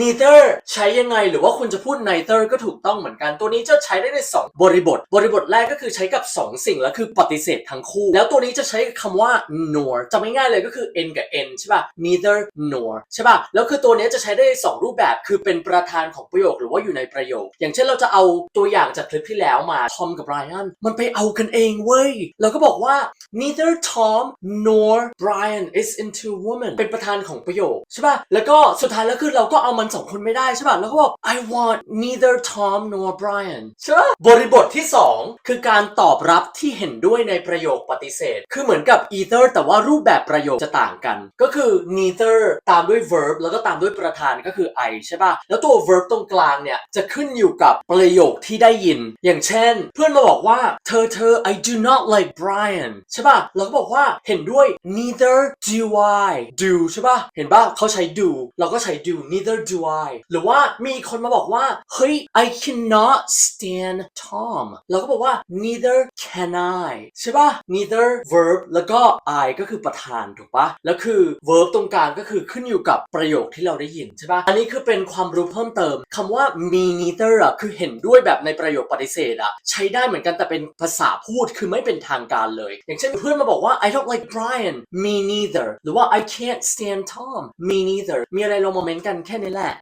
neither ใช้ยังไงหรือว่าคุณจะพูด neither ก็ถูกต้องเหมือนกันตัวนี้จะใช้ได้ในสองบริบท บริบทแรกก็คือใช้กับสองสิ่งแล้วคือปฏิเสธทั้งคู่ แล้วตัวนี้จะใช้คำว่า nor จำง่ายๆเลยก็คือ n กับ n ใช่ป่ะ neither nor ใช่ป่ะแล้วคือตัวนี้จะใช้ได้ในสองรูปแบบคือเป็นประธานของประโยคหรือว่าอยู่ในประโยค อย่างเช่นเราจะเอาตัวอย่างจากคลิปที่แล้วมาทอมกับไบรอันมันไปเอากันเองเว้ยเราก็บอกว่า neither Tom nor Brian is into woman เป็นประธานของประโยคใช่ป่ะแล้วก็สุดท้ายแล้วคือเราก็เอามันสองคนไม่ได้ใช่ป่ะแล้วก็บอก I want neither Tom nor Brian ใช่ป่ะบริบทที่สองคือการตอบรับที่เห็นด้วยในประโยคปฏิเสธ คือเหมือนกับ either แต่ว่ารูปแบบประโยคจะต่างกัน ก็คือ neither ตามด้วย verb แล้วก็ตามด้วยประธานก็คือ I ใช่ป่ะ แล้วตัว verb ตรงกลางเนี่ย จะขึ้นอยู่กับประโยคที่ได้ยิน อย่างเช่น เพื่อนมาบอกว่า เธอเธอ I do not like Brian ใช่ป่ะ เราก็บอกว่าเห็นด้วย neither do I do ใช่ป่ะ เห็นป่ะเขาใช้ do เราก็ใช้ do neither do I หรือว่ามีคนมาบอกว่าเฮ้ย I cannot stand Tom เราก็บอกว่า neither can I ใช่ป่ะ neither verb แล้วก็ I ก็คือประธานถูกป่ะแล้วคือ verb ตรงกลางก็คือขึ้นอยู่กับประโยคที่เราได้ยินใช่ป่ะอันนี้คือเป็นความรู้เพิ่มเติมคำว่า me neither อะคือเห็นด้วยแบบในประโยคปฏิเสธอะใช้ได้เหมือนกันแต่เป็นภาษาพูดคือไม่เป็นทางการเลย อย่างเช่นเพื่อนมาบอกว่า I don't like Brian me neither หรือว่า I can't stand Tom me neither มีอะไรลองมาเมนต์กันแค่นี้แหละ